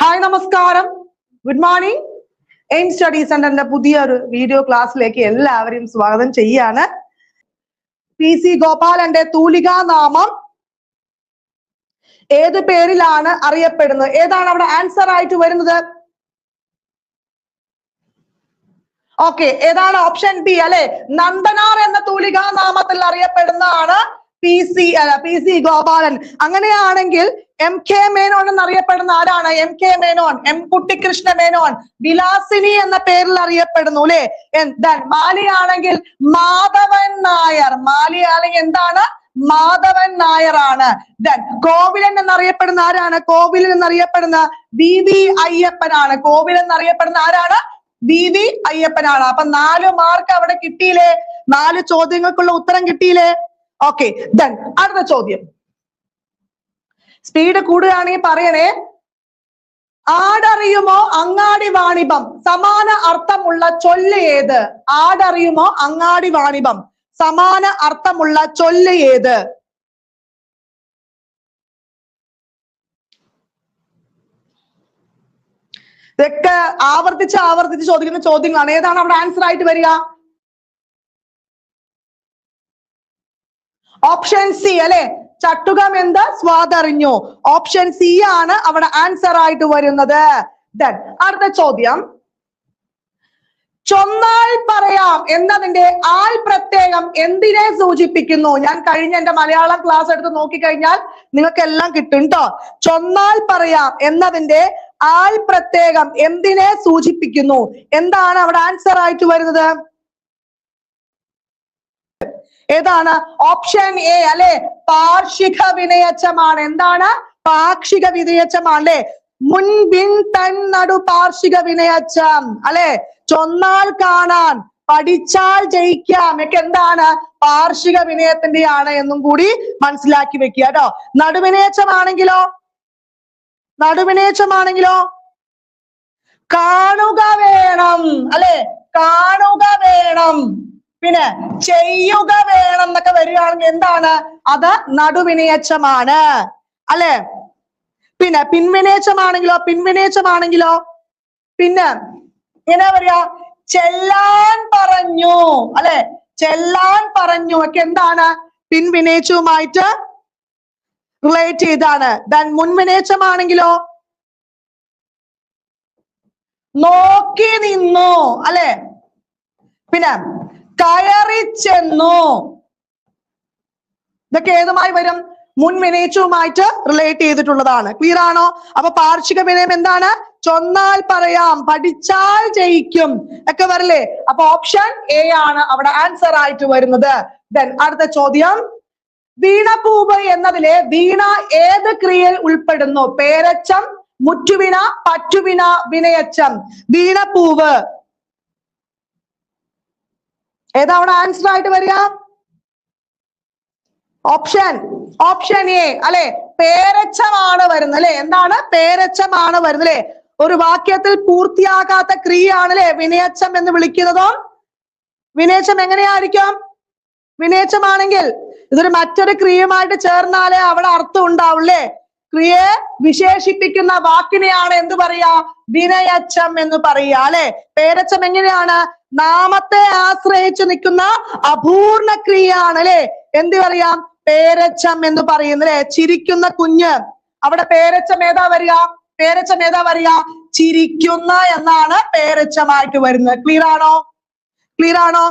Hi നമസ്കാരം. Good morning aim study സെന്ററിന്റെ പുതിയ ഒരു വീഡിയോ ക്ലാസ്സിലേക്ക് എല്ലാവരെയും സ്വാഗതം ചെയ്യാണ്. പി സി ഗോപാലന്റെ തൂലികാനാമം ഏത് പേരിലാണ് അറിയപ്പെടുന്നത്? ഏതാണ് അവിടെ ആൻസർ ആയിട്ട് വരുന്നത്? ഓക്കെ ഏതാണ് ഓപ്ഷൻ ബി അല്ലെ? നന്ദനാർ എന്ന തൂലികാനാമത്തിൽ അറിയപ്പെടുന്നതാണ് P C P C Gopalan. അങ്ങനെയാണെങ്കിൽ എം കെ മേനോൻ എന്നറിയപ്പെടുന്ന ആരാണ്? M K Menon M Kuttikrishna Menon Vilasini എന്ന പേരിൽ അറിയപ്പെടുന്നു അല്ലെ? മാലിയാണെങ്കിൽ മാധവൻ നായർ. മാലി മാലിയാണെങ്കിൽ എന്താണ്? മാധവൻ നായർ ആണ് ദെൻ കോവിലൻ എന്നറിയപ്പെടുന്ന ആരാണ്? കോവിലൻ എന്നറിയപ്പെടുന്ന വി വി അയ്യപ്പനാണ്. കോവിലൻ എന്നറിയപ്പെടുന്ന ആരാണ്? വി വി അയ്യപ്പനാണ്. അപ്പൊ നാല് മാർക്ക് അവിടെ കിട്ടിയില്ലേ? നാല് ചോദ്യങ്ങൾക്കുള്ള ഉത്തരം കിട്ടിയില്ലേ? ഓക്കെ ദൻ അടുത്ത ചോദ്യം. സ്പീഡ് കൂടുകയാണെങ്കിൽ പറയണേ. ആടറിയുമോ അങ്ങാടി വാണിഭം? സമാന അർത്ഥമുള്ള ചൊല്ല് ഏത്? ആടറിയുമോ അങ്ങാടി വാണിഭം? സമാന അർത്ഥമുള്ള ചൊല്ല് ഏത്? ഇതൊക്കെ ആവർത്തിച്ച് ആവർത്തിച്ച് ചോദിക്കുന്ന ചോദ്യങ്ങളാണ്. ഏതാണ് അവിടെ ആൻസർ ആയിട്ട് വരിക? ഓപ്ഷൻ സി അല്ലെ? ചട്ടുകം എന്ത്? സ്വാതറിഞ്ഞു ഓപ്ഷൻ സി ആണ് അവിടെ ആൻസർ ആയിട്ട് വരുന്നത്. ദെൻ അടുത്ത ചോദ്യം. ചൊന്നാൽ പറയാം എന്നതിന്റെ ആൽ പ്രത്യേകം എന്തിനെ സൂചിപ്പിക്കുന്നു? ഞാൻ കഴിഞ്ഞ എന്റെ മലയാളം ക്ലാസ് എടുത്ത് നോക്കിക്കഴിഞ്ഞാൽ നിങ്ങൾക്ക് എല്ലാം കിട്ടും കേട്ടോ ചൊന്നാൽ പറയാം എന്നതിന്റെ ആൽ പ്രത്യേകം എന്തിനെ സൂചിപ്പിക്കുന്നു? എന്താണ് അവിടെ ആൻസർ ആയിട്ട് വരുന്നത്? ഏതാണ്? ഓപ്ഷൻ എ അല്ലെ? പാർഷിക വിനയച്ചമാണ്. എന്താണ്? പാക്ഷിക വിനയച്ചമാണ് അല്ലെ? മുൻപിൻ തൻ നടു പാർഷിക വിനയച്ചം അല്ലെ? ചൊന്നാൽ കാണാൻ പഠിച്ചാൽ ജയിക്കാം. ഒക്കെ എന്താണ്? പാർഷിക വിനയത്തിന്റെയാണ് എന്നും കൂടി മനസ്സിലാക്കി വെക്കുക കേട്ടോ. നടുവിനേച്ചമാണെങ്കിലോ? നടുവിനേച്ചമാണെങ്കിലോ? കാണുക വേണം അല്ലെ? കാണുക വേണം. പിന്നെ ചെയ്യുക വേണം എന്നൊക്കെ വരികയാണെങ്കിൽ എന്താണ്? അത് നടുവിനേച്ചമാണ്. അല്ലെ? പിന്നെ പിൻവിനേച്ചമാണെങ്കിലോ? പിൻവിനേച്ചമാണെങ്കിലോ? പിന്നെ എങ്ങനെ പറയാ ചെല്ലാൻ പറഞ്ഞു. അല്ലെ? ചെല്ലാൻ പറഞ്ഞു. ഒക്കെ എന്താണ്? പിൻവിനേച്ചവുമായിട്ട് റിലേറ്റ് ചെയ്താണ്. ദൻ മുൻവിനേച്ചമാണെങ്കിലോ? നോക്കി നിന്നു. അല്ലെ? പിന്നെ കയറി ചെന്നു ഇതൊക്കെ ഏതുമായി വരും? മുൻ വിനയിച്ചവുമായിട്ട് റിലേറ്റ് ചെയ്തിട്ടുള്ളതാണ്. ക്ലിയർ ആണോ? അപ്പൊ പാർഷിക വിനയം എന്താണ്? ചൊന്നാൽ പറയാം പഠിച്ചാൽ ജയിക്കും. ഒക്കെ വരല്ലേ? അപ്പൊ ഓപ്ഷൻ എ ആണ് അവിടെ ആൻസർ ആയിട്ട് വരുന്നത്. ദെൻ അടുത്ത ചോദ്യം. വീണപൂവ് എന്നതിലെ വീണ ഏത് ക്രിയയിൽ ഉൾപ്പെടുന്നു? പേരച്ചം മുറ്റുവിന പറ്റുവിന വിനയച്ചം. വീണപൂവ്. ഏതാ ആൻസർ ആയിട്ട് വരിക? ഓപ്ഷൻ ഓപ്ഷൻ എ അല്ലെ? പേരച്ചമാണ് വരുന്നത് അല്ലെ? എന്താണ്? പേരച്ചമാണ് വരുന്നത് അല്ലെ? ഒരു വാക്യത്തിൽ പൂർത്തിയാകാത്ത ക്രിയയാണ് അല്ലെ? വിനയച്ചം എന്ന് വിളിക്കുന്നതോ. വിനയച്ചം എങ്ങനെയായിരിക്കും? വിനയച്ചമാണെങ്കിൽ ഇതൊരു മറ്റൊരു ക്രിയയുമായിട്ട് ചേർന്നാലേ അവിടെ അർത്ഥം ഉണ്ടാവുള്ളേ ക്രിയയെ വിശേഷിപ്പിക്കുന്ന വാക്കിനെയാണ് എന്ത് പറയാ വിനയച്ചം എന്ന് പറയാ അല്ലെ? പേരച്ചം എങ്ങനെയാണ്? നാമത്തെ ആശ്രയിച്ചു നിൽക്കുന്ന അപൂർണ ക്രിയയാണ് അല്ലെ എന്ത് പറയാം? പേരച്ചം എന്ന് പറയുന്നത് അല്ലെ ചിരിക്കുന്ന കുഞ്ഞ്. അവിടെ പേരച്ചം ഏതാ വരിക? പേരച്ചം ഏതാ വരിക? ചിരിക്കുന്ന എന്നാണ് പേരച്ചമായിട്ട് വരുന്നത്. ക്ലിയർ ആണോ? ക്ലിയർ ആണോ?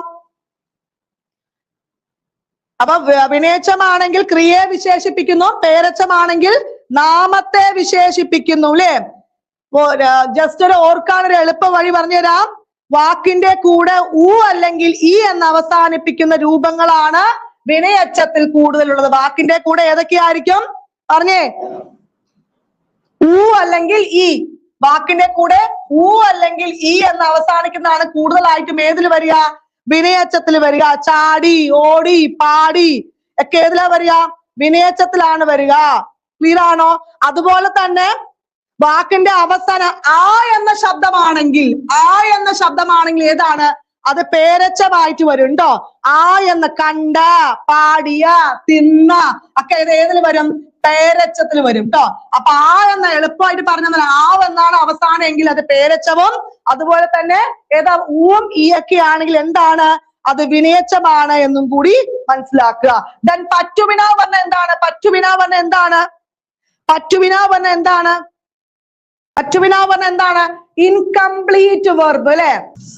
അപ്പൊ വിനേച്ചമാണെങ്കിൽ ക്രിയയെ വിശേഷിപ്പിക്കുന്നു പേരച്ചമാണെങ്കിൽ നാമത്തെ വിശേഷിപ്പിക്കുന്നു അല്ലെ ജസ്റ്റ് ഒരു ഓർക്കാൻ ഒരു എളുപ്പ വഴി പറഞ്ഞുതരാം. വാക്കിന്റെ കൂടെ ഉ അല്ലെങ്കിൽ ഇ എന്ന് അവസാനിപ്പിക്കുന്ന രൂപങ്ങളാണ് വിനയച്ചത്തിൽ കൂടുതലുള്ളത്. വാക്കിന്റെ കൂടെ ഏതൊക്കെയായിരിക്കും? പറഞ്ഞേ. ഉ അല്ലെങ്കിൽ ഇ വാക്കിന്റെ കൂടെ ഉ അല്ലെങ്കിൽ ഇ എന്ന് അവസാനിക്കുന്നതാണ് കൂടുതലായിട്ടും ഏതിൽ വരിക? വിനയച്ചത്തിൽ വരിക. ചാടി ഓടി പാടി ഒക്കെ ഏതിലാ വരിക? വിനയച്ചത്തിലാണ് വരിക. ക്ലിയർ ആണോ? അതുപോലെ തന്നെ വാക്കിന്റെ അവസാനം ആ എന്ന ശബ്ദമാണെങ്കിൽ ആ എന്ന ശബ്ദമാണെങ്കിൽ ഏതാണ്? അത് പേരച്ചമായിട്ട് വരും ട്ടോ. ആ എന്ന് കണ്ട പാടിയ തിന്ന ഒക്കെ ഇത് ഏതിൽ വരും? പേരച്ചത്തിൽ വരും കേട്ടോ അപ്പൊ ആ എന്ന എളുപ്പമായിട്ട് പറഞ്ഞ ആവ് എന്നാണ് അവസാനം എങ്കിൽ അത് പേരച്ചവും അതുപോലെ തന്നെ ഏതാ? ഊം ഈയൊക്കെ ആണെങ്കിൽ എന്താണ്? അത് വിനയച്ചമാണ് എന്നും കൂടി മനസ്സിലാക്കുക. ദൻ പറ്റുവിന പറഞ്ഞ എന്താണ്? പറ്റുവിന പറഞ്ഞ എന്താണ്? പറ്റുവിന പറഞ്ഞ എന്താണ്? പറ്റുവിന പറഞ്ഞ എന്താണ്? ഇൻകംപ്ലീറ്റ് വെർബ് അല്ലെ?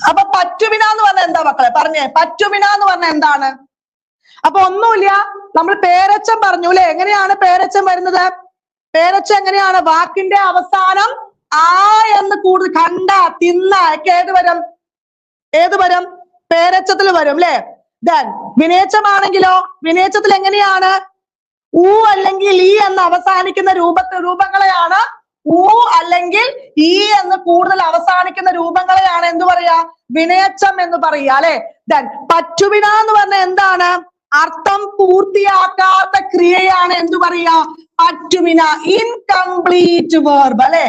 അപ്പൊ പറ്റുവിന എന്ന് പറഞ്ഞ എന്താ മക്കളെ? പറഞ്ഞേ പറ്റുവിന എന്ന് പറഞ്ഞ എന്താണ്? അപ്പൊ ഒന്നുമില്ല നമ്മൾ പേരച്ചൻ പറഞ്ഞു അല്ലെ? എങ്ങനെയാണ് പേരച്ചൻ വരുന്നത്? പേരച്ചം എങ്ങനെയാണ്? വാക്കിന്റെ അവസാനം ആ എന്ന് കൂടുതൽ കണ്ട തിന്ന ഒക്കെ ഏത് വരും? ഏത് വരും? പേരച്ചത്തിൽ വരും അല്ലെ? ദെൻ വിനേച്ചമാണെങ്കിലോ? വിനേച്ചത്തിൽ എങ്ങനെയാണ്? ഊ അല്ലെങ്കിൽ ഈ എന്ന് അവസാനിക്കുന്ന രൂപത്തെ രൂപങ്ങളെയാണ് ഊ അല്ലെങ്കിൽ ഈ എന്ന് കൂടുതൽ അവസാനിക്കുന്ന രൂപങ്ങളെയാണ് എന്ത് പറയാ വിനയച്ചം എന്ന് പറയുക അല്ലെ? ദെൻ പറ്റുവിന എന്ന് പറഞ്ഞ എന്താണ്? അർത്ഥം പൂർത്തിയാക്കാത്ത ക്രിയയാണ് എന്ത് പറയാ പറ്റുവിന ഇൻകംപ്ലീറ്റ് വേർബ് അല്ലെ?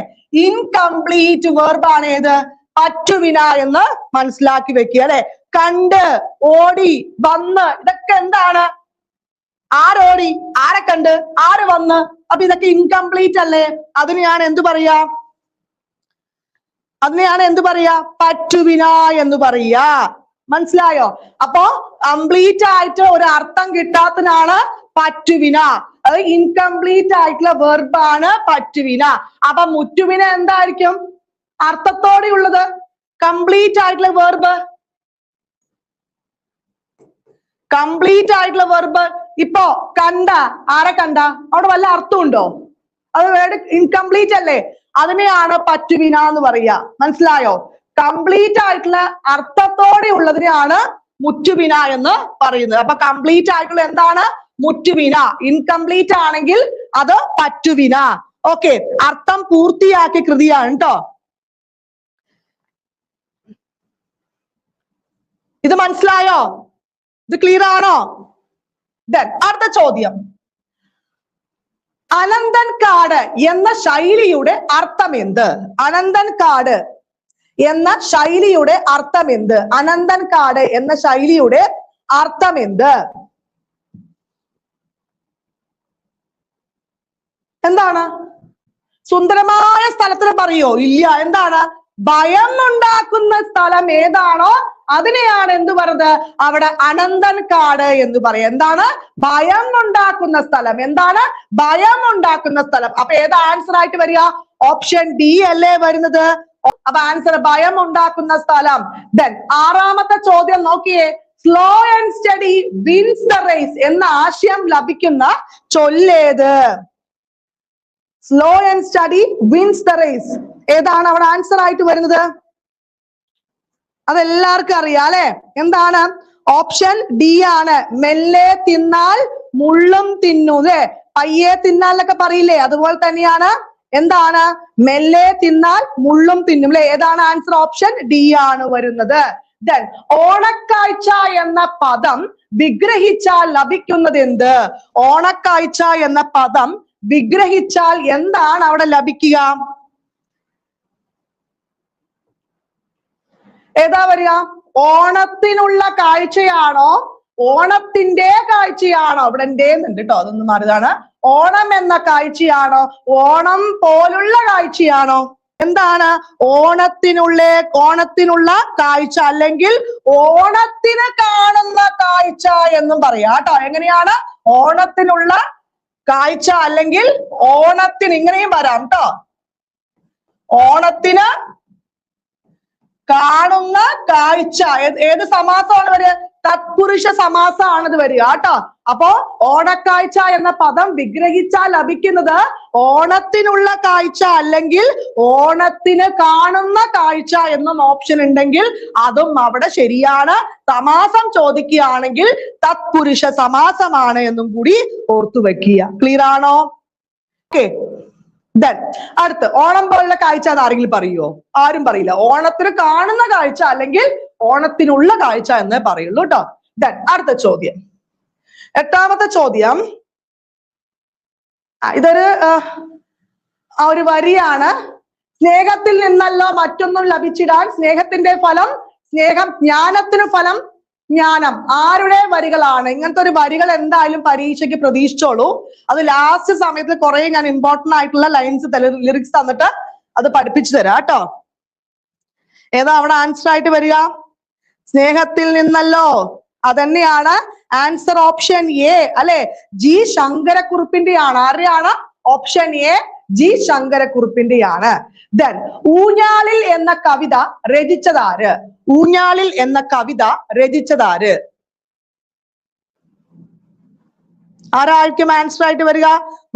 ഇൻകംപ്ലീറ്റ് ആണ് ഏത്? പറ്റുവിന എന്ന് മനസ്സിലാക്കി വെക്കുക അല്ലെ? കണ്ട് ഓടി വന്ന് ഇതൊക്കെ എന്താണ്? ആരോടി? ആരെ കണ്ട്? ആര് വന്ന്? അപ്പൊ ഇതൊക്കെ ഇൻകംപ്ലീറ്റ് അല്ലേ? അതിന് ഞാൻ എന്ത് പറയാ? അതിന് ഞാൻ എന്ത് പറയാ? പറ്റുവിന എന്ന് പറയാ. മനസ്സിലായോ? അപ്പോ കംപ്ലീറ്റ് ആയിട്ട് ഒരു അർത്ഥം കിട്ടാത്തതിനാണ് പറ്റുവിന. അത് ഇൻകംപ്ലീറ്റ് ആയിട്ടുള്ള വെർബാണ് പറ്റുവിന. അപ്പൊ മുറ്റുവിന എന്തായിരിക്കും? അർത്ഥത്തോടെ ഉള്ളത്. കംപ്ലീറ്റ് ആയിട്ടുള്ള വെർബ് കംപ്ലീറ്റ് ആയിട്ടുള്ള വെർബ് ഇപ്പോ കണ്ട ആരെ കണ്ട? അവിടെ വല്ല അർത്ഥമുണ്ടോ? അത് വേർഡ് ഇൻകംപ്ലീറ്റ് അല്ലേ? അതിനെയാണ് പറ്റുവിന എന്ന് പറയുക. മനസ്സിലായോ? കംപ്ലീറ്റ് ആയിട്ടുള്ള അർത്ഥത്തോടെ ഉള്ളതിനെയാണ് മുറ്റുവിന എന്ന് പറയുന്നത്. അപ്പൊ കംപ്ലീറ്റ് ആയിട്ടുള്ള എന്താണ്? മുറ്റുവിന. ഇൻകംപ്ലീറ്റ് ആണെങ്കിൽ അത് പറ്റുവിന. ഓക്കെ അർത്ഥം പൂർത്തിയാക്കിയ കൃതിയാണ് കേട്ടോ ഇത് മനസ്സിലായോ? ഇത് ക്ലിയർ ആണോ? അടുത്ത ചോദ്യം. അനന്തൻ കാട് എന്ന ശൈലിയുടെ അർത്ഥം എന്ത് അനന്തൻ കാട് എന്ന ശൈലിയുടെ അർത്ഥം എന്ത് അനന്തൻ കാട് എന്ന ശൈലിയുടെ അർത്ഥം എന്ത് എന്താണ്? സുന്ദരമായ സ്ഥലത്തിന് പറയോ? ഇല്ല. എന്താണ്? ഭയം ഉണ്ടാക്കുന്ന സ്ഥലം ഏതാണോ? അതിനെയാണ് എന്ത് പറയുന്നത് അവിടെ അനന്തൻ കാട് എന്ന് പറയും. എന്താണ്? ഭയം ഉണ്ടാക്കുന്ന സ്ഥലം. എന്താണ്? ഭയം ഉണ്ടാക്കുന്ന സ്ഥലം. അപ്പൊ ഏത് ആൻസർ ആയിട്ട് വരിക? ഓപ്ഷൻ ഡി അല്ലേ വരുന്നത്? അപ്പൊ ആൻസർ ഭയം ഉണ്ടാക്കുന്ന സ്ഥലം. ദെൻ ആറാമത്തെ ചോദ്യം നോക്കിയേ. Slow and steady wins the race എന്ന ആശയം ലഭിക്കുന്ന ചൊല്ലേത് slow and steady wins the race ഏതാണ് അവിടെ ആൻസർ ആയിട്ട് വരുന്നത്? അതെല്ലാവർക്കും അറിയാം അല്ലെ? എന്താണ്? ഓപ്ഷൻ ഡി ആണ്. മെല്ലെ തിന്നാൽ മുള്ളും തിന്നു അല്ലെ? പയ്യെ തിന്നാൽ എന്നൊക്കെ പറയില്ലേ? അതുപോലെ തന്നെയാണ് എന്താണ്? മെല്ലെ തിന്നാൽ മുള്ളും തിന്നും അല്ലെ? ഏതാണ് ആൻസർ ഓപ്ഷൻ ഡി ആണ് വരുന്നത്. ദെൻ ഓണക്കാഴ്ച എന്ന പദം വിഗ്രഹിച്ചാൽ ലഭിക്കുന്നത് എന്ത്? ഓണക്കാഴ്ച എന്ന പദം വിഗ്രഹിച്ചാൽ എന്താണ് അവിടെ ലഭിക്കുക? ഏതാ വരിക? ഓണത്തിനുള്ള കാഴ്ചയാണോ? ഓണത്തിന്റെ കാഴ്ചയാണോ? അവിടെ ഉണ്ട് കേട്ടോ അതൊന്നും മാറിയതാണ്. ഓണം എന്ന കാഴ്ചയാണോ? ഓണം പോലുള്ള കാഴ്ചയാണോ? എന്താണ്? ഓണത്തിനുള്ള ഓണത്തിനുള്ള കാഴ്ച അല്ലെങ്കിൽ ഓണത്തിന് കാണുന്ന കാഴ്ച എന്നും പറയാം കേട്ടോ എങ്ങനെയാണ്? ഓണത്തിനുള്ള കാഴ്ച അല്ലെങ്കിൽ ഓണത്തിന് ഇങ്ങനെയും വരാം കേട്ടോ ഓണത്തിന് കാണുന്ന കാഴ്ച. ഏത് സമാസമാണ് വരിക? തത്പുരുഷ സമാസമാണ് ഇത് വരിക കേട്ടോ. അപ്പോ ഓണക്കാഴ്ച എന്ന പദം വിഗ്രഹിച്ചാൽ ലഭിക്കുന്നത് ഓണത്തിനുള്ള കാഴ്ച അല്ലെങ്കിൽ ഓണത്തിന് കാണുന്ന കാഴ്ച എന്നും ഓപ്ഷൻ ഉണ്ടെങ്കിൽ അതും അവിടെ ശരിയാണ്. സമാസം ചോദിക്കുകയാണെങ്കിൽ തത്പുരുഷ സമാസമാണ് എന്നും കൂടി ഓർത്തു വെക്കുക ക്ലിയർ ആണോ? ഓക്കെ ദെൻ അടുത്ത് ഓണം പോലുള്ള കാഴ്ച അത് ആരെങ്കിലും പറയുമോ ആരും പറയില്ല. ഓണത്തിന് കാണുന്ന കാഴ്ച അല്ലെങ്കിൽ ഓണത്തിനുള്ള കാഴ്ച എന്നേ പറയുള്ളൂ കേട്ടോ ദെൻ അടുത്ത ചോദ്യം. എട്ടാമത്തെ ചോദ്യം. ഇതൊരു ഒരു വരിയാണ്. സ്നേഹത്തിൽ നിന്നല്ല മറ്റൊന്നും ലഭിച്ചിടാൻ. സ്നേഹത്തിന്റെ ഫലം സ്നേഹം ജ്ഞാനത്തിന് ഫലം ജ്ഞാനം. ആരുടെ വരികളാണ്? ഇങ്ങനത്തെ ഒരു വരികൾ എന്തായാലും പരീക്ഷയ്ക്ക് പ്രതീക്ഷിച്ചോളൂ. അത് ലാസ്റ്റ് സമയത്ത് കുറെ ഞാൻ ഇമ്പോർട്ടന്റ് ആയിട്ടുള്ള ലൈൻസ് ലിറിക്സ് തന്നിട്ട് അത് പഠിപ്പിച്ചു തരാം കേട്ടോ. ഏതാ അവിടെ ആൻസർ ആയിട്ട് വരിക? സ്നേഹത്തിൽ നിന്നല്ലോ. അതന്നെയാണ് ആൻസർ ഓപ്ഷൻ എ അല്ലെ? ജി ശങ്കരക്കുറുപ്പിന്റെയാണ്. ആരുടെയാണ്? ഓപ്ഷൻ എ ജി ശങ്കരക്കുറുപ്പിന്റെയാണ്. ദെൻ ഊഞ്ഞാലിൽ എന്ന കവിത രചിച്ചതാര്? ഊഞ്ഞാലിൽ എന്ന കവിത രചിച്ചതാര്? ആരായിരിക്കും ആൻസർ ആയിട്ട് വരിക?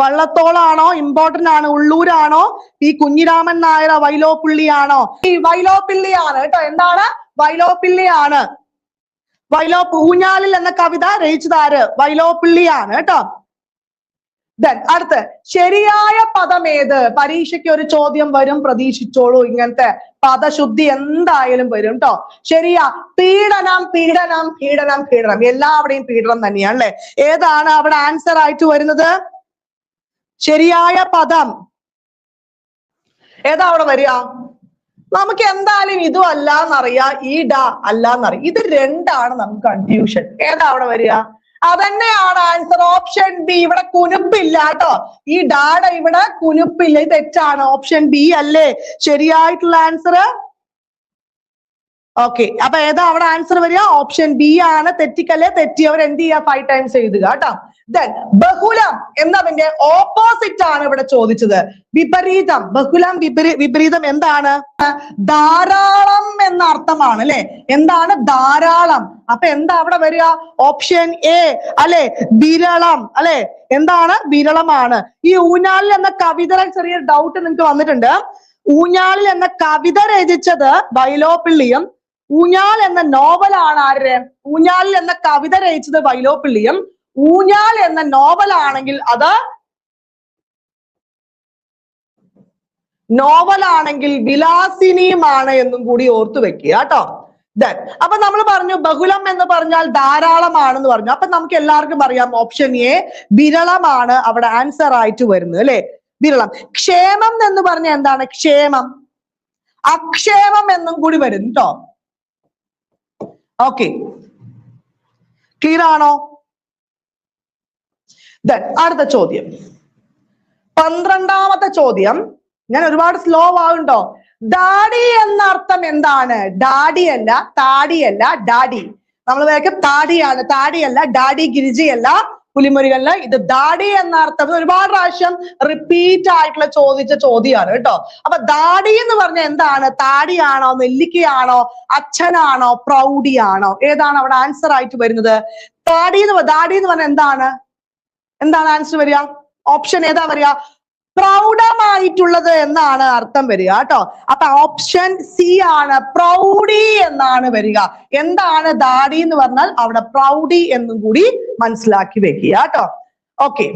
വള്ളത്തോളാണോ? ഇമ്പോർട്ടന്റ് ആണ്. ഉള്ളൂരാണോ? ഈ കുഞ്ഞിരാമൻ നായർ വൈലോപ്പിള്ളിയാണോ? ഈ വൈലോപ്പിള്ളിയാണ് കേട്ടോ. എന്താണ്? വൈലോപ്പിള്ളിയാണ്. വൈലോ ഊഞ്ഞാലിൽ എന്ന കവിത രചിച്ചതാര്? വൈലോപ്പിള്ളിയാണ് കേട്ടോ. ദെൻ അടുത്ത് ശരിയായ പദം ഏത്? പരീക്ഷയ്ക്ക് ഒരു ചോദ്യം വരും പ്രതീക്ഷിച്ചോളൂ. ഇങ്ങനത്തെ പദശുദ്ധി എന്തായാലും വരും കേട്ടോ ശരിയാ പീഡനം പീഡനം പീഡനം പീഡനം. എല്ലാവിടെയും പീഡനം തന്നെയാണ് അല്ലെ ഏതാണ് അവിടെ ആൻസർ ആയിട്ട് വരുന്നത്? ശരിയായ പദം. ഏതാ അവിടെ വരിക? നമുക്ക് എന്തായാലും ഇതും അല്ലാന്നറിയാം ഈ ഡ അല്ലാന്നറിയാം. ഇത് രണ്ടാണ് നമുക്ക് കൺഫ്യൂഷൻ ഏതാ അവിടെ വരിക? അതന്നെയാണ് ആൻസർ. ഓപ്ഷൻ ബി ഇവിടെ കുനുപ്പില്ല കേട്ടോ. ഈ ഡാഡ ഇവിടെ കുനുപ്പില്ല. ഇത് തെറ്റാണ്. ഓപ്ഷൻ ബി അല്ലേ? ശരിയായിട്ടുള്ള ആൻസർ? ഓക്കെ. അപ്പൊ ഏതാ അവിടെ ആൻസർ വരിക? ഓപ്ഷൻ ബി ആണ്. തെറ്റിക്കല്ലേ? തെറ്റിയവർ എന്ത് ചെയ്യുക? ഫൈവ് ടൈംസ് എഴുതുക കേട്ടോ. ദെൻ ബഹുലം എന്നതിന്റെ ഓപ്പോസിറ്റ് ആണ് ഇവിടെ ചോദിച്ചത്. വിപരീതം. ബഹുലം വിപരീ വിപരീതം എന്താണ്? ധാരാളം എന്ന അർത്ഥമാണ് അല്ലെ? എന്താണ്? ധാരാളം. അപ്പൊ എന്താ അവിടെ വരിക? ഓപ്ഷൻ എ അല്ലെ? വിരളം അല്ലെ? എന്താണ്? വിരളമാണ്. ഈ ഊഞ്ഞാലിൽ എന്ന കവിത ചെറിയ ഡൗട്ട് നിങ്ങൾക്ക് വന്നിട്ടുണ്ട്. ഊഞ്ഞാലിൽ എന്ന കവിത രചിച്ചത് വൈലോപ്പിള്ളിയും ഊഞ്ഞാൽ എന്ന നോവലാണ് ആരുടെ ഊഞ്ഞാലിൽ എന്ന കവിത രചിച്ചത് വൈലോപ്പിള്ളിയും ഊഞ്ഞാൽ എന്ന നോവലാണെങ്കിൽ അത് നോവലാണെങ്കിൽ വിലാസിനിയുമാണ് എന്നും കൂടി ഓർത്തു വെക്കുക കേട്ടോ. ദെൻ അപ്പൊ നമ്മൾ പറഞ്ഞു ബഹുലം എന്ന് പറഞ്ഞാൽ ധാരാളമാണെന്ന് പറഞ്ഞു. അപ്പൊ നമുക്ക് എല്ലാവർക്കും അറിയാം ഓപ്ഷൻ എ വിരളമാണ് അവിടെ ആൻസർ ആയിട്ട് വരുന്നത് അല്ലെ? വിരളം. ക്ഷേമം എന്ന് പറഞ്ഞ എന്താണ്? ക്ഷേമം. അക്ഷേമം എന്നും കൂടി വരും കേട്ടോ ഓക്കെ ക്ലിയർ ആണോ? ദെൻ അടുത്ത ചോദ്യം. പന്ത്രണ്ടാമത്തെ ചോദ്യം. ഞാൻ ഒരുപാട് സ്ലോ ആവുണ്ടോ? ഡാഡി എന്ന അർത്ഥം എന്താണ്? ഡാഡി അല്ല താടിയല്ല ഡാഡി. നമ്മൾ വേഗം താടിയാണ്. താടിയല്ല ഡാഡി ഗിരിജയല്ല പുലിമുരുകല്ല ഇത് ദാടി എന്ന അർത്ഥം ഒരുപാട് പ്രാവശ്യം റിപ്പീറ്റ് ആയിട്ടുള്ള ചോദിച്ച ചോദ്യമാണ് കേട്ടോ. അപ്പൊ ദാടി എന്ന് പറഞ്ഞ എന്താണ്? താടിയാണോ നെല്ലിക്കയാണോ അച്ഛനാണോ പ്രൗഢിയാണോ? ഏതാണ് അവിടെ ആൻസർ ആയിട്ട് വരുന്നത്? താടി എന്ന് ദാടി എന്ന് പറഞ്ഞ എന്താണ്? എന്താണ് ആൻസർ വരിക? ഓപ്ഷൻ ഏതാ വരിക? പ്രൗഢമായിട്ടുള്ളത് എന്നാണ് അർത്ഥം വരിക കേട്ടോ. അപ്പൊ ഓപ്ഷൻ സി ആണ് പ്രൗഢി എന്നാണ് വരിക. എന്താണ് ദാടി എന്ന് പറഞ്ഞാൽ അവിടെ പ്രൗഢി എന്നും കൂടി മനസ്സിലാക്കി വെക്കുക കേട്ടോ. ഓക്കെ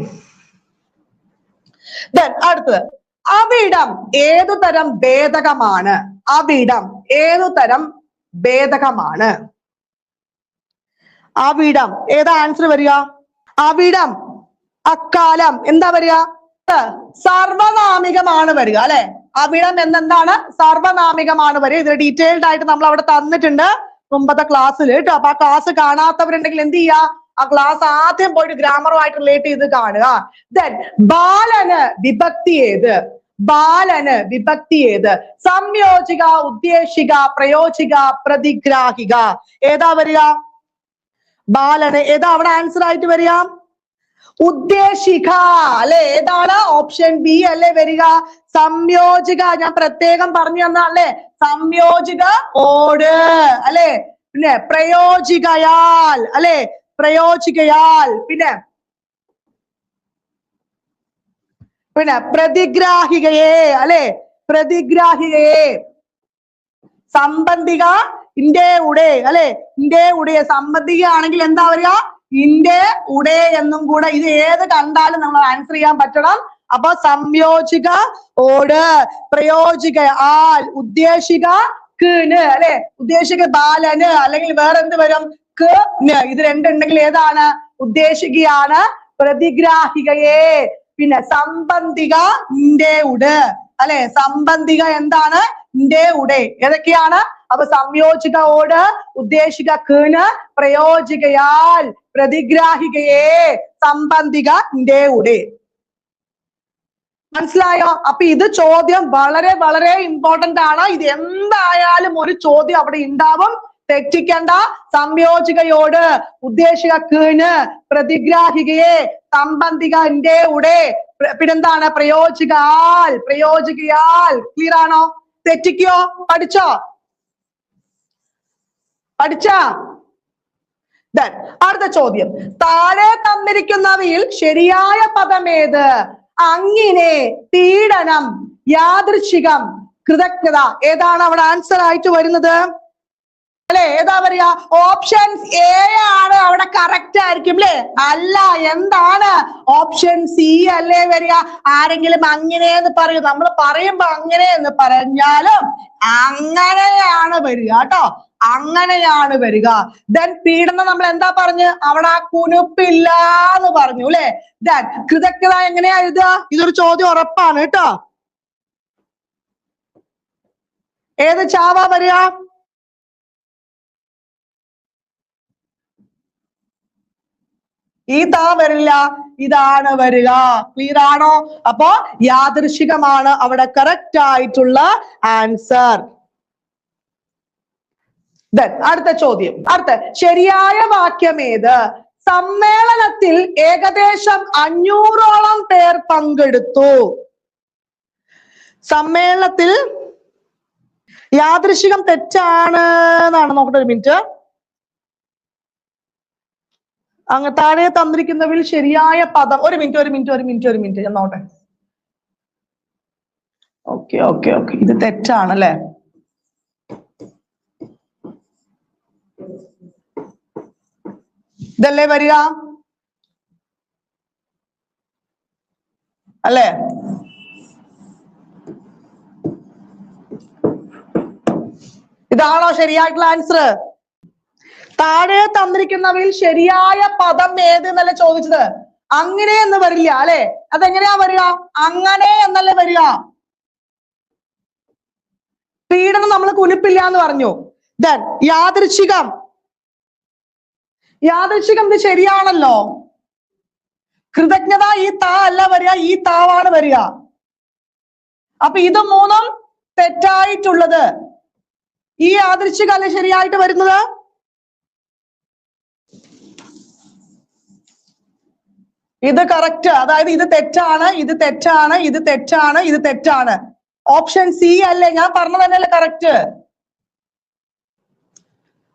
അടുത്തത് അവിടം ഏതു തരം ഭേദകമാണ്? അവിടം ഏതു തരം ഭേദകമാണ്? അവിടം ഏതാ ആൻസർ വരിക? അവിടം അക്കാലം എന്താ വരിക? സർവനാമികമാണ് വരിക അല്ലെ? അവിടം എന്നെന്താണ്? സർവനാമികമാണ് വരിക. ഇതിന് ഡീറ്റെയിൽഡ് ആയിട്ട് നമ്മൾ അവിടെ തന്നിട്ടുണ്ട് മുമ്പത്തെ ക്ലാസ്സിൽ കേട്ടോ? അപ്പൊ ആ ക്ലാസ് കാണാത്തവരുണ്ടെങ്കിൽ എന്ത് ചെയ്യാ? ആ ക്ലാസ് ആദ്യം പോയിട്ട് ഗ്രാമറുമായിട്ട് റിലേറ്റ് ചെയ്ത് കാണുക. ദെൻ ബാലന് വിഭക്തി ഏത്? ബാലന് വിഭക്തി ഏത്? സംയോജിക ഉദ്ദേശിക പ്രയോജിക പ്രതിഗ്രാഹിക. ഏതാ വരിക? ബാലന്. ഏതാ? അവിടെ ആൻസർ ആയിട്ട് വരിക? ഉദ്ദേശിക അല്ലെ? ഏതാണ് ഓപ്ഷൻ ബി അല്ലെ വരിക? സംയോജിക ഞാൻ പ്രത്യേകം പറഞ്ഞു തന്നല്ലേ സംയോജിക ഓട് അല്ലെ? പിന്നെ പ്രയോജികയാൽ അല്ലെ? പ്രയോജികയാൽ പിന്നെ പിന്നെ പ്രതിഗ്രാഹികയെ അല്ലെ? പ്രതിഗ്രാഹികയെ. സംബന്ധിക ഇന്റെ ഉടേ അല്ലെ? ഉടയെ സംബന്ധികയാണെങ്കിൽ എന്താ വരിക? ഇന്റെ ഉടെ എന്നും കൂടെ ഇത് ഏത് കണ്ടാലും നമ്മൾ ആൻസർ ചെയ്യാൻ പറ്റണം. അപ്പൊ സംയോജിക ഓട് പ്രയോജിക ആൽ ഉദ്ദേശിക കിന് അല്ലെ? ഉദ്ദേശിക ബാലന് അല്ലെങ്കിൽ വേറെ എന്ത് വരും? ക് ഇത് രണ്ടുണ്ടെങ്കിൽ ഏതാണ്? ഉദ്ദേശികയാണ്. പ്രതിഗ്രാഹികയെ. പിന്നെ സംബന്ധിക ഇന്റെ ഉട്. അല്ലെ? സംബന്ധിക എന്താണ്? ഇന്റെ ഉടെ. ഏതൊക്കെയാണ്? അപ്പൊ സംയോജിക ഓട് ഉദ്ദേശിക കീണ് പ്രയോജികയാൽ. പ്രതിഗ്രാഹികയെ സംബന്ധിക ന്റെ ഉടെ മനസ്സിലായോ? അപ്പൊ ഇത് ചോദ്യം വളരെ വളരെ ഇമ്പോർട്ടന്റ് ആണ്. ഇത് എന്തായാലും ഒരു ചോദ്യം അവിടെ ഉണ്ടാവും. തെറ്റിക്കണ്ട. സംയോജികയോട് ഉദ്ദേശിക കീണ് പ്രതിഗ്രാഹികയെ സംബന്ധികന്റെ ഉടെ പിന്നെന്താണ്? പ്രയോജികാൽ പ്രയോജികയാൽ. ക്ലിയർ ആണോ? തെറ്റിക്കോ? പഠിച്ചോ? പഠിച്ചാ? Then, അടുത്ത ചോദ്യം. താഴെ തന്നിരിക്കുന്നവയിൽ ശരിയായ പദമേത്? അങ്ങിനെ പീഡനം യാദൃശികം കൃതജ്ഞത. ഏതാണ് അവിടെ ആൻസർ ആയിട്ട് വരുന്നത്? അല്ലെ? ഏതാ പറയാ? ഓപ്ഷൻസ് എ ആണ് അവിടെ കറക്റ്റ് ആയിരിക്കും അല്ലെ? അല്ല എന്താണ്? ഓപ്ഷൻ സി അല്ലേ വരിക? ആരെങ്കിലും അങ്ങനെ എന്ന് പറയും. നമ്മൾ പറയുമ്പോ അങ്ങനെ എന്ന് പറഞ്ഞാലും അങ്ങനെയാണ് വരിക കേട്ടോ. അങ്ങനെയാണ് വരിക. ദെൻ പീഡനം നമ്മൾ എന്താ പറഞ്ഞ്? അവിടെ ആ കുനുപ്പില്ല എന്ന് പറഞ്ഞു അല്ലെ? ദെൻ കൃതജ്ഞത എങ്ങനെയാ എഴുതുക? ഇതൊരു ചോദ്യം ഉറപ്പാണ് കേട്ടോ. ഏത് ചാവാ വരിക? ഈ താ വരില്ല ഇതാണ് വരിക. ക്ലിയർ ആണോ? അപ്പോ യാദൃശികമാണ് അവിടെ കറക്റ്റ് ആയിട്ടുള്ള ആൻസർ Then, അടുത്ത ചോദ്യം. അടുത്ത ശരിയായ വാക്യം ഏത്? സമ്മേളനത്തിൽ ഏകദേശം അഞ്ഞൂറോളം പേർ പങ്കെടുത്തു. സമ്മേളനത്തിൽ യാദൃശികം തെറ്റാണ് എന്നാണ്. നോക്കട്ടെ ഒരു മിനിറ്റ്. അങ്ങ് താഴെ തന്നിരിക്കുന്നവരിൽ ശരിയായ പദം ഒരു മിനിറ്റ് ഒരു മിനിറ്റ് ഒരു മിനിറ്റ് ഒരു മിനിറ്റ്. ഞാൻ നോക്കട്ടെ. ഓക്കെ ഓക്കെ ഓക്കെ ഇത് തെറ്റാണ് അല്ലെ ഇതല്ലേ വരിക? അല്ലേ? ഇതാണോ ശരിയായിട്ടുള്ള ആൻസർ താഴെ തന്നിരിക്കുന്നവയിൽ ശരിയായ പദം ഏത് എന്നല്ല ചോദിച്ചത്? അങ്ങനെ എന്ന് വരില്ല അല്ലെ? അതെങ്ങനെയാ വരിക? അങ്ങനെ എന്നല്ലേ വരിക? പീഡനം നമ്മൾ കുനിപ്പില്ല എന്ന് പറഞ്ഞു. ദൻ യാദൃശികം യാദൃശികം ഇത് ശരിയാണല്ലോ. കൃതജ്ഞത ഈ താ അല്ല വരിക ഈ താവാണ് വരിക. അപ്പൊ ഇത് മൂന്നും തെറ്റായിട്ടുള്ളത്. ഈ യാദൃശിക അല്ലെ ശരിയായിട്ട് വരുന്നത്? ഇത് കറക്റ്റ് അതായത് ഇത് തെറ്റാണ് ഇത് തെറ്റാണ് ഇത് തെറ്റാണ് ഇത് തെറ്റാണ്. ഓപ്ഷൻ സി അല്ലേ? ഞാൻ പറഞ്ഞത് അല്ലേ കറക്റ്റ്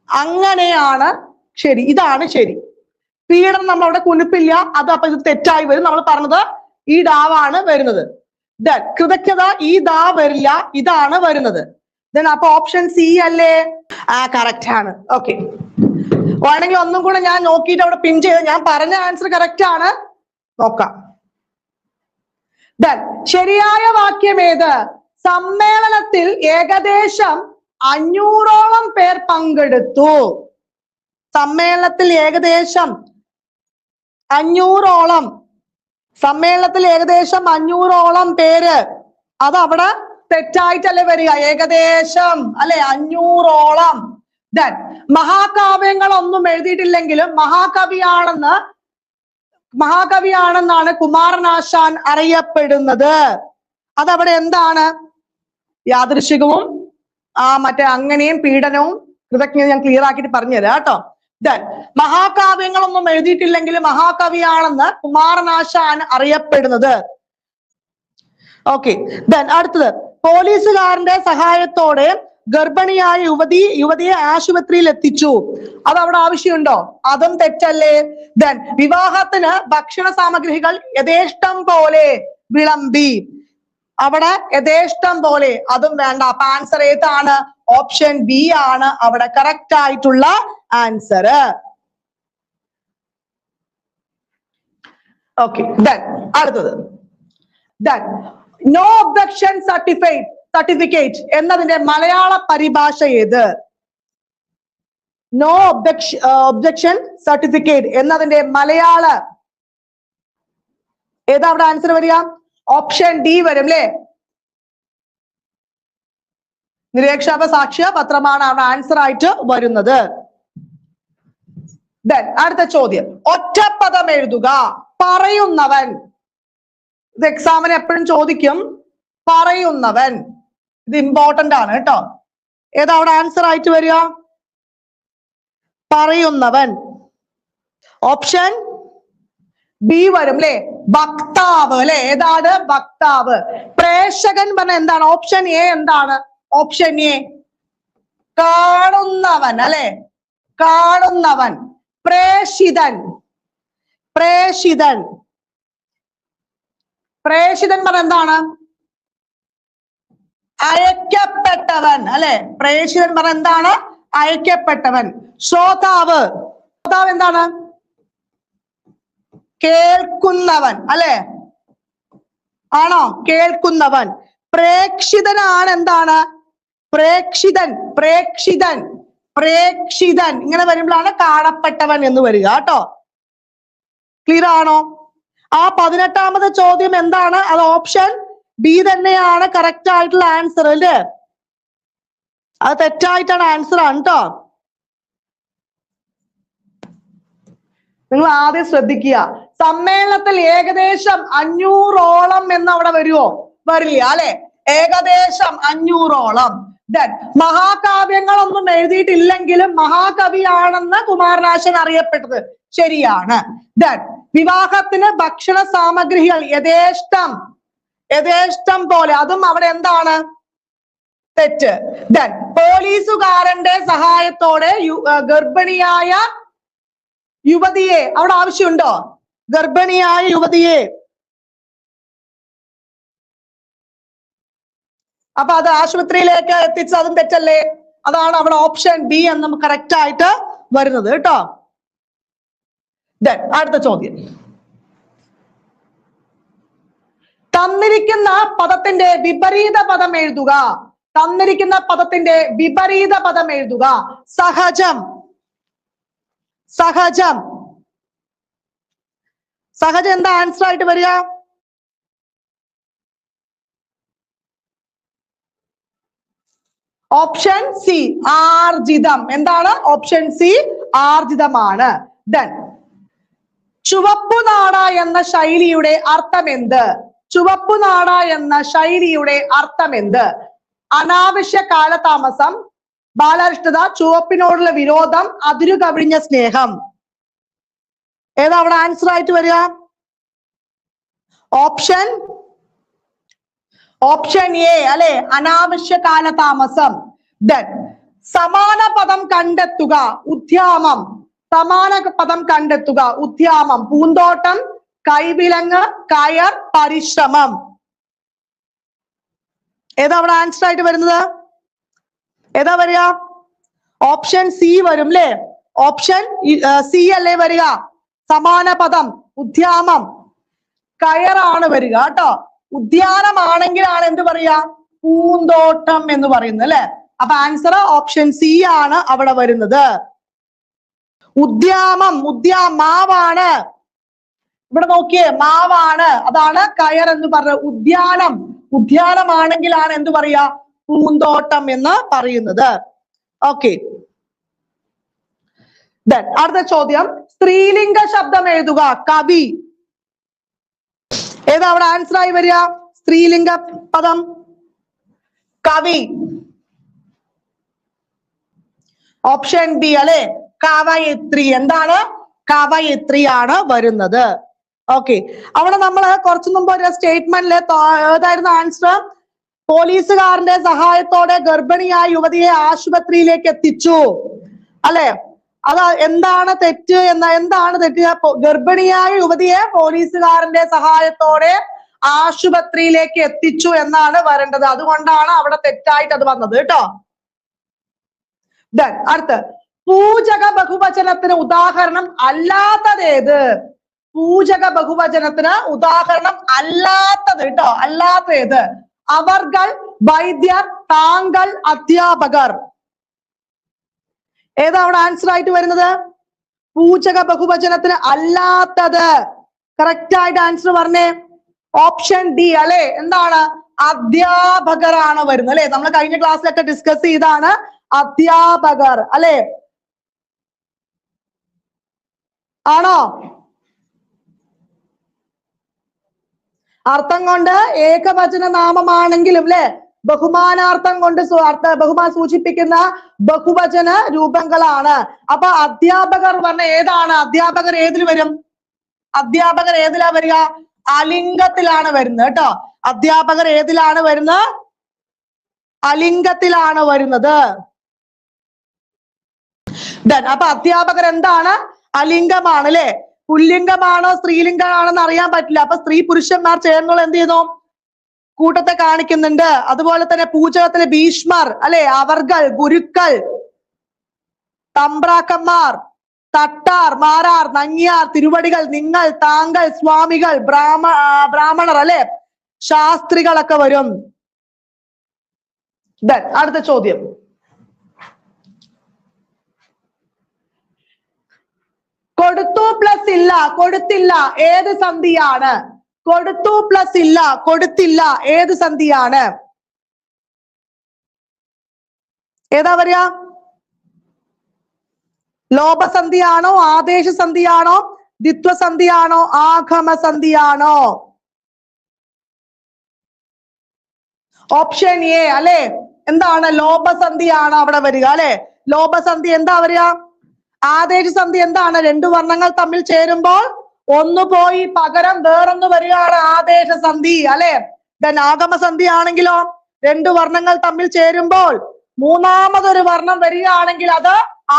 അങ്ങനെയാണ് ശരി ഇതാണ് ശരി. പീഡനം നമ്മൾ അവിടെ കുനിപ്പില്ല അത് അപ്പൊ ഇത് തെറ്റായി വരും. നമ്മൾ പറഞ്ഞത് ഈ ഡാവാണ് വരുന്നത്. കൃതജ്ഞത ഈ ദാ വരില്ല ഇതാണ് വരുന്നത്. അപ്പൊ ഓപ്ഷൻ സി അല്ലേ? ആ കറക്റ്റ് ആണ്. ഓക്കെ വേണമെങ്കിൽ ഒന്നും കൂടെ ഞാൻ നോക്കിയിട്ട് അവിടെ പിൻ ചെയ്ത് ഞാൻ പറഞ്ഞ ആൻസർ കറക്റ്റ് ആണ്. നോക്കാം. ശരിയായ വാക്യം ഏത്? സമ്മേളനത്തിൽ ഏകദേശം അഞ്ഞൂറോളം പേർ പങ്കെടുത്തു. സമ്മേളനത്തിൽ ഏകദേശം അഞ്ഞൂറോളം സമ്മേളനത്തിൽ ഏകദേശം അഞ്ഞൂറോളം പേര് അത് അവിടെ തെറ്റായിട്ടല്ലേ വരിക? ഏകദേശം അല്ലെ? അഞ്ഞൂറോളം. ദെൻ മഹാകാവ്യങ്ങളൊന്നും എഴുതിയിട്ടില്ലെങ്കിലും മഹാകവിയാണെന്ന് മഹാകവിയാണെന്നാണ് കുമാരനാശാൻ അറിയപ്പെടുന്നത്. അതവിടെ എന്താണ്? യാദൃശികവും ആ മറ്റേ അങ്ങനെയും പീഡനവും കൃതജ്ഞത ഞാൻ ക്ലിയർ ആക്കിയിട്ട് പറഞ്ഞുതരാം കേട്ടോ. ദെൻ മഹാകാവ്യങ്ങളൊന്നും എഴുതിയിട്ടില്ലെങ്കിലും മഹാകവിയാണെന്ന് കുമാരനാശാൻ അറിയപ്പെടുന്നത്. ഓക്കെ ദെൻ അടുത്തത്. പോലീസുകാരന്റെ സഹായത്തോടെ ഗർഭിണിയായ യുവതി യുവതിയെ ആശുപത്രിയിൽ എത്തിച്ചു. അത് അവിടെ ആവശ്യമുണ്ടോ? അതും തെറ്റല്ലേ? ദെൻ വിവാഹത്തിന് ഭക്ഷണ സാമഗ്രികൾ യഥേഷ്ടം പോലെ വിളമ്പി. അവിടെ യഥേഷ്ടം പോലെ. അതും വേണ്ട. അപ്പൊ ആൻസർ ഏതാണ്? ഓപ്ഷൻ ബി ആണ്. അവിടെ കറക്റ്റ് ആയിട്ടുള്ള ആൻസർ ഓക്കെ ദെൻ അടുത്തത്. Then no objection certified certificate എന്നതിന്റെ മലയാള പരിഭാഷ ഏത്? നോ ഒബ്ജക്ഷൻ ഒബ്ജക്ഷൻ സർട്ടിഫിക്കറ്റ് എന്നതിന്റെ മലയാള ഏതാ അവിടെ ആൻസർ വരിക? ഓപ്ഷൻ ഡി വരും അല്ലേ നിരീക്ഷക സാക്ഷ്യ പത്രമാണ് അവിടെ ആൻസർ ആയിട്ട് വരുന്നത്. Then അടുത്ത ചോദ്യം. ഒറ്റപ്പദം എഴുതുക. പറയുന്നവൻ. ഇത് എക്സാമിന് എപ്പോഴും ചോദിക്കും. പറയുന്നവൻ. ഇത് ഇമ്പോർട്ടന്റ് ആണ് കേട്ടോ. ഏതാ അവിടെ ആൻസർ ആയിട്ട് വരിക? പറയുന്നവൻ. ഓപ്ഷൻ ബി വരും അല്ലെ വക്താവ് അല്ലെ ഏതാണ്? വക്താവ്. പ്രേക്ഷകൻ പറഞ്ഞ എന്താണ്? ഓപ്ഷൻ എ എന്താണ്? ഓപ്ഷൻ എ കാണുന്നവൻ അല്ലെ? കാണുന്നവൻ. പ്രേഷിതൻ. പ്രേഷിതൻ. പ്രേഷിതൻ പറഞ്ഞ എന്താണ്? അയക്കപ്പെട്ടവൻ അല്ലെ? പ്രേഷിതൻ പറഞ്ഞ എന്താണ്? അയക്കപ്പെട്ടവൻ. ശ്രോതാവ്. ശ്രോതാവ് എന്താണ്? കേൾക്കുന്നവൻ അല്ലെ? ആണോ? കേൾക്കുന്നവൻ. പ്രേക്ഷിതനാണ് എന്താണ്? പ്രേക്ഷിതൻ പ്രേക്ഷിതൻ. പ്രേക്ഷിതൻ. ഇങ്ങനെ വരുമ്പോഴാണ് കാണപ്പെട്ടവൻ എന്ന് വരിക കേട്ടോ. ക്ലിയർ ആണോ? ആ പതിനെട്ടാമത് ചോദ്യം എന്താണ്? അത് ഓപ്ഷൻ ബി തന്നെയാണ് കറക്റ്റ് ആയിട്ടുള്ള ആൻസർ അല്ലേ? അത് തെറ്റായിട്ടാണ് ആൻസർ ആണ് കേട്ടോ. നിങ്ങൾ ആദ്യം ശ്രദ്ധിക്കുക. സമ്മേളനത്തിൽ ഏകദേശം അഞ്ഞൂറോളം എന്ന് അവിടെ വരുമോ വരില്ല അല്ലെ? ഏകദേശം അഞ്ഞൂറോളം. Then മഹാകാവ്യങ്ങളൊന്നും എഴുതിയിട്ടില്ലെങ്കിലും മഹാകവിയാണെന്ന് കുമാരനാശൻ അറിയപ്പെട്ടത് ശരിയാണ്. Then വിവാഹത്തിന് ഭക്ഷണ സാമഗ്രികൾ യഥേഷ്ടം യഥേഷ്ടം പോലെ. അതും അവിടെ എന്താണ്? തെറ്റ്. Then പോലീസുകാരന്റെ സഹായത്തോടെ ഗർഭിണിയായ യുവതിയെ അവിടെ ആവശ്യമുണ്ടോ? ഗർഭിണിയായ യുവതിയെ അപ്പൊ അത് ആശുപത്രിയിലേക്ക് എത്തിച്ച് അതും തെറ്റല്ലേ? അതാണ് അവിടെ ഓപ്ഷൻ ബി എന്ന് കറക്റ്റ് ആയിട്ട് വരുന്നത് കേട്ടോ. അടുത്ത ചോദ്യം. തന്നിരിക്കുന്ന പദത്തിന്റെ വിപരീത പദം എഴുതുക. തന്നിരിക്കുന്ന പദത്തിന്റെ വിപരീത പദം എഴുതുക. സഹജം. സഹജം. സഹജം എന്താ ആൻസർ ആയിട്ട് വരിക? ഓപ്ഷൻ സി ആർജിതം. എന്താണ്? ഓപ്ഷൻ സി ആർജിതമാണ്. ദെൻ ചുവപ്പുനാട എന്ന ശൈലിയുടെ അർത്ഥം എന്ത് ചുവപ്പുനാട എന്ന ശൈലിയുടെ അർത്ഥം എന്ത് അനാവശ്യ കാലതാമസം ബാലാരിഷ്ടത ചുവപ്പിനോടുള്ള വിരോധം അതിരു കവിഞ്ഞ സ്നേഹം. ഏതാ അവിടെ ആൻസർ ആയിട്ട് വരിക? ഓപ്ഷൻ ഓപ്ഷൻ എ അല്ലെ? അനാവശ്യ കാലതാമസം ദെൻ സമാന പദം കണ്ടെത്തുക ഉദ്യാമം. സമാന പദം കണ്ടെത്തുക ഉദ്യാമം. പൂന്തോട്ടം കൈവിലങ്ങ് കയർ പരിശ്രമം. ഏതാ അവിടെ ആൻസർ ആയിട്ട് വരുന്നത്? ഏതാ വരിക? ഓപ്ഷൻ സി വരും അല്ലേ ഓപ്ഷൻ സി അല്ലേ വരിക? സമാന പദം ഉദ്യാമം. കയറാണ് വരിക കേട്ടോ? ഉദ്യാനമാണെങ്കിലാണ് എന്ത് പറയാ? പൂന്തോട്ടം എന്ന് പറയുന്നത് അല്ലെ? അപ്പൊ ആൻസർ ഓപ്ഷൻ സി ആണ് അവിടെ വരുന്നത്. ഉദ്യാമം ഉദ്യാ മാവാണ് ഇവിടെ നോക്കിയേ മാവാണ്. അതാണ് കയർ എന്ന് പറഞ്ഞ ഉദ്യാനം. ഉദ്യാനമാണെങ്കിലാണ് എന്ത് പറയാ? പൂന്തോട്ടം എന്ന് പറയുന്നത്. ഓക്കെ അടുത്ത ചോദ്യം സ്ത്രീലിംഗ ശബ്ദം എഴുതുക. കവി. ഏതാ അവിടെ ആൻസർ ആയി വരിക? സ്ത്രീലിംഗ പദം. കവി. ഓപ്ഷൻ ബി അല്ലെ? കവയിത്രി. എന്താണ്? കവയിത്രിയാണ് വരുന്നത്. ഓക്കെ അവിടെ നമ്മൾ കുറച്ചു മുമ്പ് ഒരു സ്റ്റേറ്റ്മെന്റിൽ ഏതായിരുന്നു ആൻസർ പോലീസുകാരന്റെ സഹായത്തോടെ ഗർഭിണിയായ യുവതിയെ ആശുപത്രിയിലേക്ക് എത്തിച്ചു. അല്ലെ? അത് എന്താണ് തെറ്റ് എന്ന എന്താണ് തെറ്റ്? ഗർഭിണിയായ യുവതിയെ പോലീസുകാരന്റെ സഹായത്തോടെ ആശുപത്രിയിലേക്ക് എത്തിച്ചു എന്നാണ് വരേണ്ടത്. അതുകൊണ്ടാണ് അവിടെ തെറ്റായിട്ട് അത് വന്നത് കേട്ടോ. അടുത്ത്. പൂജക ബഹുവചനത്തിന് ഉദാഹരണം അല്ലാത്തതേത് പൂജക ബഹുവചനത്തിന് ഉദാഹരണം അല്ലാത്തത് കേട്ടോ. അല്ലാത്തത് അവർ അവർകൾ വൈദ്യർ താങ്കൾ അധ്യാപകർ. ഏതാ അവിടെ ആൻസർ ആയിട്ട് വരുന്നത്? പൂജക ബഹുവചനത്തിന് അല്ലാത്തത്. കറക്റ്റ് ആയിട്ട് ആൻസർ പറഞ്ഞേ. ഓപ്ഷൻ ഡി അല്ലെ? എന്താണ്? അധ്യാപകരാണ് വരുന്നത് അല്ലെ? നമ്മൾ കഴിഞ്ഞ ക്ലാസ്സിലൊക്കെ ഡിസ്കസ് ചെയ്താണ് അധ്യാപകർ അല്ലെ? ആണോ? അർത്ഥം കൊണ്ട് ഏകവചന നാമമാണെങ്കിലും അല്ലെ? ബഹുമാനാർത്ഥം കൊണ്ട് ബഹുമാൻ സൂചിപ്പിക്കുന്ന ബഹുവചന രൂപങ്ങളാണ്. അപ്പൊ അധ്യാപകർ പറഞ്ഞ ഏതാണ്? അധ്യാപകർ ഏതിൽ വരും? അധ്യാപകർ ഏതിലാ വരിക? അലിംഗത്തിലാണ് വരുന്നത് കേട്ടോ. അധ്യാപകർ ഏതിലാണ് വരുന്നത്? അലിംഗത്തിലാണ് വരുന്നത്. അപ്പൊ അധ്യാപകർ എന്താണ്? അലിംഗമാണ് അല്ലെ? പുല്ലിംഗമാണോ സ്ത്രീലിംഗമാണോ എന്ന് അറിയാൻ പറ്റില്ല. അപ്പൊ സ്ത്രീ പുരുഷന്മാർ ചേർന്നുള്ള എന്ത് ചെയ്യുന്നു കൂട്ടത്തെ കാണിക്കുന്നുണ്ട്. അതുപോലെ തന്നെ പൂജകത്തിലെ ഭീഷ്മർ അല്ലെ? അവർകൾ ഗുരുക്കൾ തമ്പ്രാക്കന്മാർ തട്ടാർ മാരാർ നങ്ങിയാർ തിരുവടികൾ നിങ്ങൾ താങ്കൾ സ്വാമികൾ ബ്രാഹ്മ ബ്രാഹ്മണർ അല്ലെ? ശാസ്ത്രികളൊക്കെ വരും. അടുത്ത ചോദ്യം. കൊടുത്തു പ്ലസ് ഇല്ല കൊടുത്തില്ല. ഏത് സന്ധിയാണ്? കൊടുത്തു പ്ലസ് ഇല്ല കൊടുത്തില്ല. ഏത് സന്ധിയാണ്? ഏതാ പറയാ ലോപസന്ധിയാണോ ആദേശസന്ധിയാണോ ദ്വിത്വസന്ധിയാണോ ആഗമസന്ധിയാണോ? ഓപ്ഷൻ എ അല്ലെ? എന്താണ്? ലോപസന്ധിയാണ് അവിടെ വരിക അല്ലെ? ലോപസന്ധി എന്താ വരിക? ആദേശസന്ധി എന്താണ്? രണ്ടു വർണങ്ങൾ തമ്മിൽ ചേരുമ്പോൾ ഒന്ന് പോയി പകരം വേറൊന്ന് വരികയാണ് ആദേശ സന്ധി അല്ലെ? ആഗമ ആഗമസന്ധി ആണെങ്കിലോ? രണ്ടു വർണങ്ങൾ തമ്മിൽ ചേരുമ്പോൾ മൂന്നാമതൊരു വർണം വരികയാണെങ്കിൽ അത്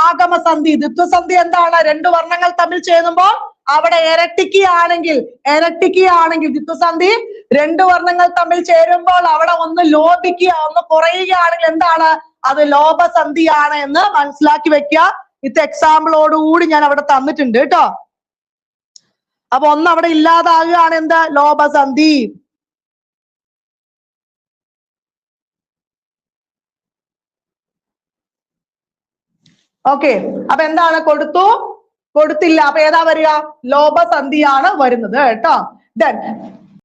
ആഗമസന്ധി ദ്വിത്വസന്ധി എന്താണ്? രണ്ടു വർണങ്ങൾ തമ്മിൽ ചേരുമ്പോൾ അവിടെ ഇരട്ടിക്കുകയാണെങ്കിൽ ഇരട്ടിക്കുകയാണെങ്കിൽ ദ്വിത്വസന്ധി രണ്ടു വർണങ്ങൾ തമ്മിൽ ചേരുമ്പോൾ അവിടെ ഒന്ന് ലോപിക്കുക ഒന്ന് കുറയുകയാണെങ്കിൽ എന്താണ്? അത് ലോപസന്ധിയാണ് എന്ന് മനസ്സിലാക്കി വെക്കുക. ഇത് എക്സാമ്പിളോടുകൂടി ഞാൻ അവിടെ തന്നിട്ടുണ്ട് കേട്ടോ. അപ്പൊ ഒന്ന് അവിടെ ഇല്ലാതാകുകയാണ് എന്താ? ലോപസന്ധി. ഓക്കെ അപ്പൊ എന്താണ് കൊടുത്തു? കൊടുത്തില്ല. അപ്പൊ ഏതാ വരിക? ലോപസന്ധിയാണ് വരുന്നത് കേട്ടോ. ദെൻ